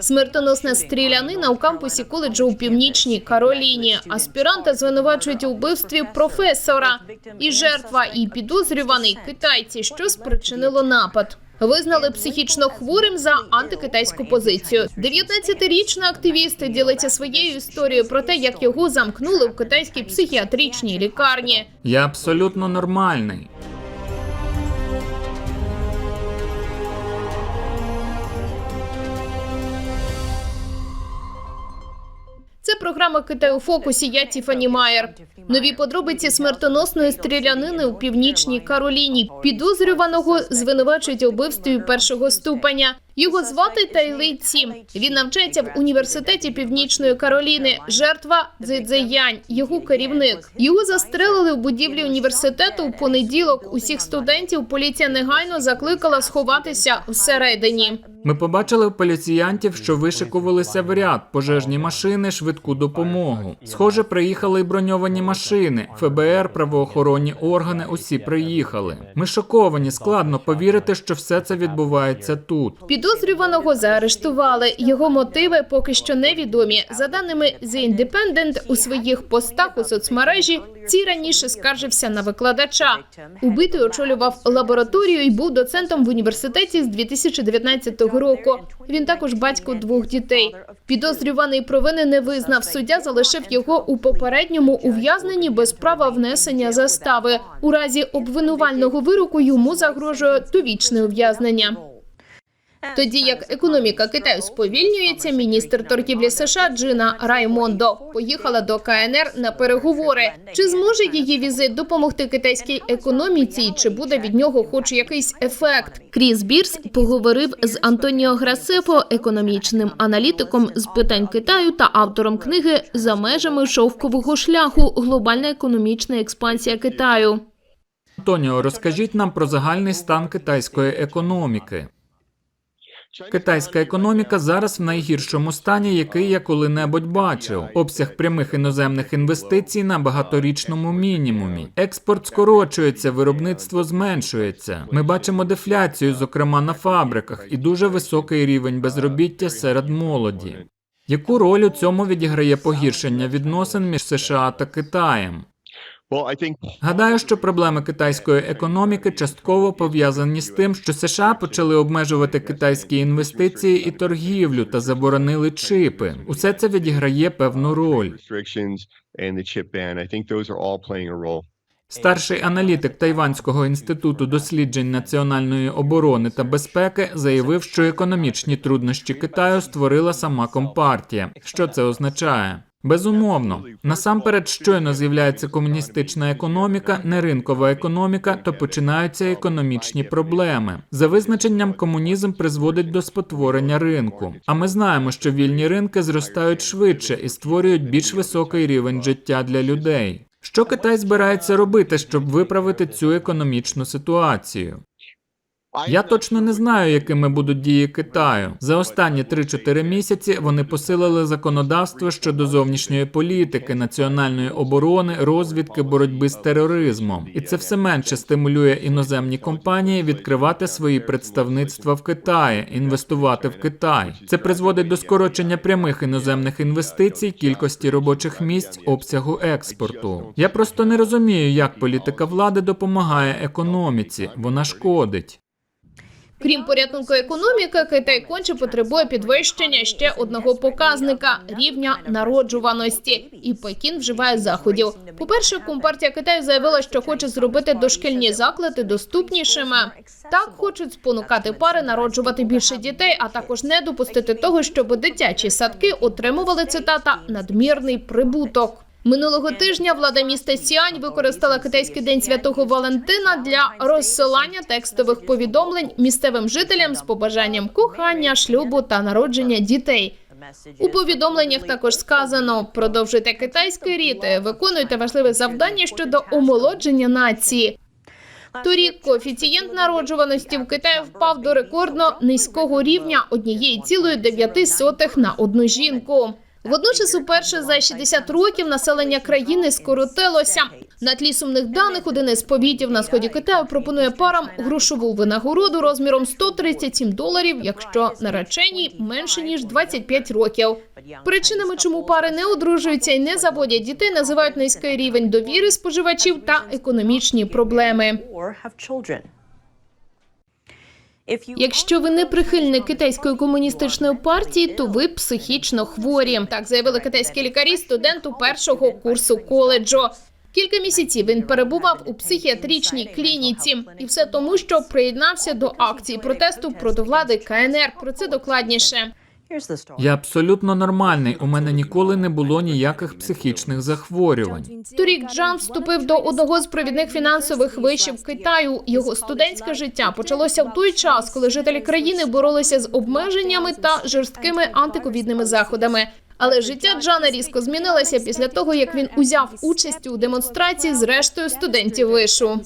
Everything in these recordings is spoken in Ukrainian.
Смертоносна стрілянина у кампусі коледжу у північній Кароліні. Аспіранта звинувачують у вбивстві професора. І жертва, і підозрюваний китайці, що спричинило напад. Визнали психічно хворим за антикитайську позицію. 19-річний активіст ділиться своєю історією про те, як його замкнули в китайській психіатричній лікарні. Я абсолютно нормальний. Програма Китай у фокусі. Я Тіфані Майер. Нові подробиці смертоносної стрілянини у північній Кароліні. Підозрюваного звинувачують у вбивстві першого ступеня. Його звати Тайлей Цім. Він навчається в університеті Північної Кароліни. Жертва Цзецзеянь, його керівник. Його застрелили в будівлі університету у понеділок. Усіх студентів поліція негайно закликала сховатися всередині. Ми побачили поліціянтів, що вишикувалися в ряд, пожежні машини, швидку допомогу. Схоже, приїхали й броньовані машини. ФБР, правоохоронні органи. Усі приїхали. Ми шоковані. Складно повірити, що все це відбувається тут. Підозрюваного заарештували. Його мотиви поки що невідомі. За даними The Independent, у своїх постах у соцмережі ці раніше скаржився на викладача. Убитий очолював лабораторію і був доцентом в університеті з 2019 року. Він також батько двох дітей. Підозрюваний провини не визнав. Суддя залишив його у попередньому ув'язненні без права внесення застави. У разі обвинувального вироку йому загрожує довічне ув'язнення. Тоді як економіка Китаю сповільнюється, міністр торгівлі США Джина Раймондо поїхала до КНР на переговори. Чи зможе її візит допомогти китайській економіці? Чи буде від нього хоч якийсь ефект? Кріс Бірс поговорив з Антоніо Грасефо, економічним аналітиком з питань Китаю та автором книги за межами шовкового шляху. Глобальна економічна експансія Китаю. Антоніо, розкажіть нам про загальний стан китайської економіки. Китайська економіка зараз в найгіршому стані, який я коли-небудь бачив. Обсяг прямих іноземних інвестицій на багаторічному мінімумі. Експорт скорочується, виробництво зменшується. Ми бачимо дефляцію, зокрема на фабриках, і дуже високий рівень безробіття серед молоді. Яку роль у цьому відіграє погіршення відносин між США та Китаєм? Гадаю, що проблеми китайської економіки частково пов'язані з тим, що США почали обмежувати китайські інвестиції і торгівлю та заборонили чипи. Усе це відіграє певну роль. Старший аналітик Тайванського інституту досліджень національної оборони та безпеки заявив, що економічні труднощі Китаю створила сама компартія. Що це означає? Безумовно, насамперед, щойно з'являється комуністична економіка, не ринкова економіка, то починаються економічні проблеми. За визначенням, комунізм призводить до спотворення ринку. А ми знаємо, що вільні ринки зростають швидше і створюють більш високий рівень життя для людей. Що Китай збирається робити, щоб виправити цю економічну ситуацію? Я точно не знаю, якими будуть дії Китаю. За останні 3-4 місяці вони посилили законодавство щодо зовнішньої політики, національної оборони, розвідки, боротьби з тероризмом, і це все менше стимулює іноземні компанії відкривати свої представництва в Китаї, інвестувати в Китай. Це призводить до скорочення прямих іноземних інвестицій, кількості робочих місць, обсягу експорту. Я просто не розумію, як політика влади допомагає економіці. Вона шкодить. Крім порятунку економіки, Китай конче потребує підвищення ще одного показника рівня народжуваності. І Пекін вживає заходів. По перше, компартія Китаю заявила, що хоче зробити дошкільні заклади доступнішими. Так хочуть спонукати пари народжувати більше дітей, а також не допустити того, щоб дитячі садки отримували цитата надмірний прибуток. Минулого тижня влада міста Сіань використала китайський день святого Валентина для розсилання текстових повідомлень місцевим жителям з побажанням кохання, шлюбу та народження дітей. У повідомленнях також сказано: продовжуйте китайський рід, виконуйте важливе завдання щодо омолодження нації. Торік коефіцієнт народжуваності в Китаї впав до рекордно низького рівня 1,9 на одну жінку. Водночас, уперше за 60 років населення країни скоротилося. На тлі сумних даних один із повітів на сході Китаю пропонує парам грошову винагороду розміром 137 доларів, якщо нареченій менше ніж 25 років. Причинами, чому пари не одружуються і не заводять дітей, називають низький рівень довіри споживачів та економічні проблеми. Якщо ви не прихильник китайської комуністичної партії, то ви психічно хворі. Так заявили китайські лікарі студенту першого курсу коледжу. Кілька місяців він перебував у психіатричній клініці, і все тому, що приєднався до акції протесту проти влади КНР. Про це докладніше. Я абсолютно нормальний. У мене ніколи не було ніяких психічних захворювань. Торік Джан вступив до одного з провідних фінансових вишів Китаю. Його студентське життя почалося в той час, коли жителі країни боролися з обмеженнями та жорсткими антиковідними заходами. Але життя Джана різко змінилося після того, як він узяв участь у демонстрації з рештою студентів вишу.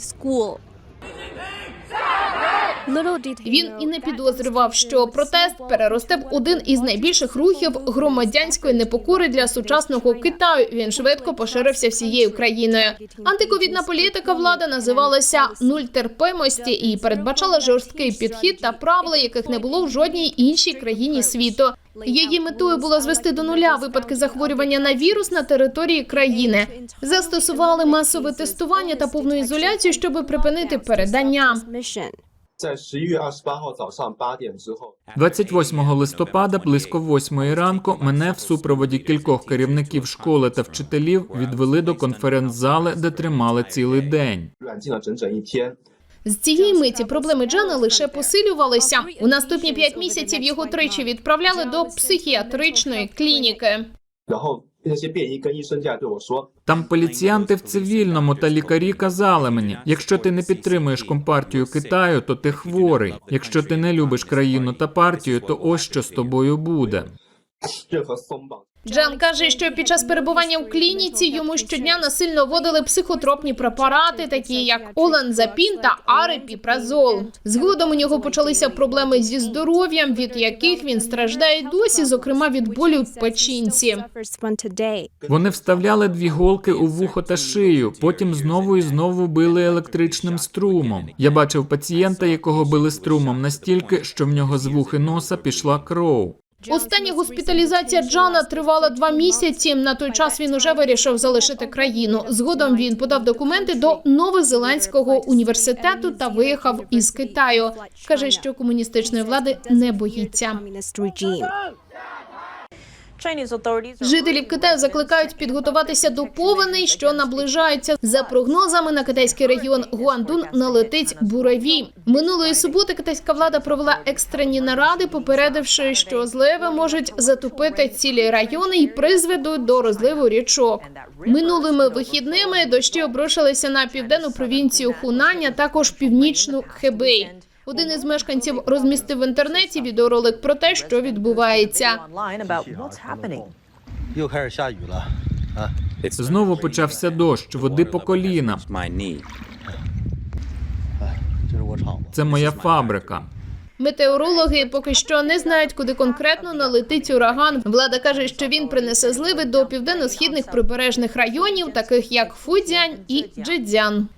Він і не підозрював, що протест переросте в один із найбільших рухів громадянської непокори для сучасного Китаю. Він швидко поширився всією країною. Антиковідна політика влади називалася нуль терпимості і передбачала жорсткий підхід та правила, яких не було в жодній іншій країні світу. Її метою було звести до нуля випадки захворювання на вірус на території країни. Застосували масове тестування та повну ізоляцію, щоб припинити передання. mission. 在十一月二十八号早上八点之后， 28 листопада, близько 8 ранку, мене в супроводі кількох керівників школи та вчителів відвели до конференц-зали, де тримали цілий день. 软禁了整整一天。 З цієї миті проблеми Джана лише посилювалися. У наступні п'ять місяців його тричі відправляли до психіатричної клініки. 然后 Там поліціянти в цивільному та лікарі казали мені: якщо ти не підтримуєш компартію Китаю, то ти хворий. Якщо ти не любиш країну та партію, то ось що з тобою буде. Джан каже, що під час перебування в клініці йому щодня насильно вводили психотропні препарати, такі як Оланзапін та арепіпразол. Згодом у нього почалися проблеми зі здоров'ям, від яких він страждає досі, зокрема від болю в печінці. Вони вставляли дві голки у вухо та шию. Потім знову і знову били електричним струмом. Я бачив пацієнта, якого били струмом настільки, що в нього з вухи носа пішла кров. Остання госпіталізація Джана тривала два місяці. На той час він уже вирішив залишити країну. Згодом він подав документи до Новозеландського університету та виїхав із Китаю. каже, що комуністичної влади не боїться. Жителів Китаю закликають підготуватися до повеней, що наближаються. За прогнозами на китайський регіон Гуандун налетить буревій. Минулої суботи китайська влада провела екстрені наради, попередивши, що зливи можуть затопити цілі райони і призведуть до розливу річок. Минулими вихідними дощі обрушилися на південну провінцію Хунань, а також північну Хебей. Один із мешканців розмістив в інтернеті відеоролик про те, що відбувається. Знову почався дощ, води по коліна. Це моя фабрика. Метеорологи поки що не знають, куди конкретно налетить ураган. Влада каже, що він принесе зливи до південно-східних прибережних районів, таких як Фудзянь і Джидзян.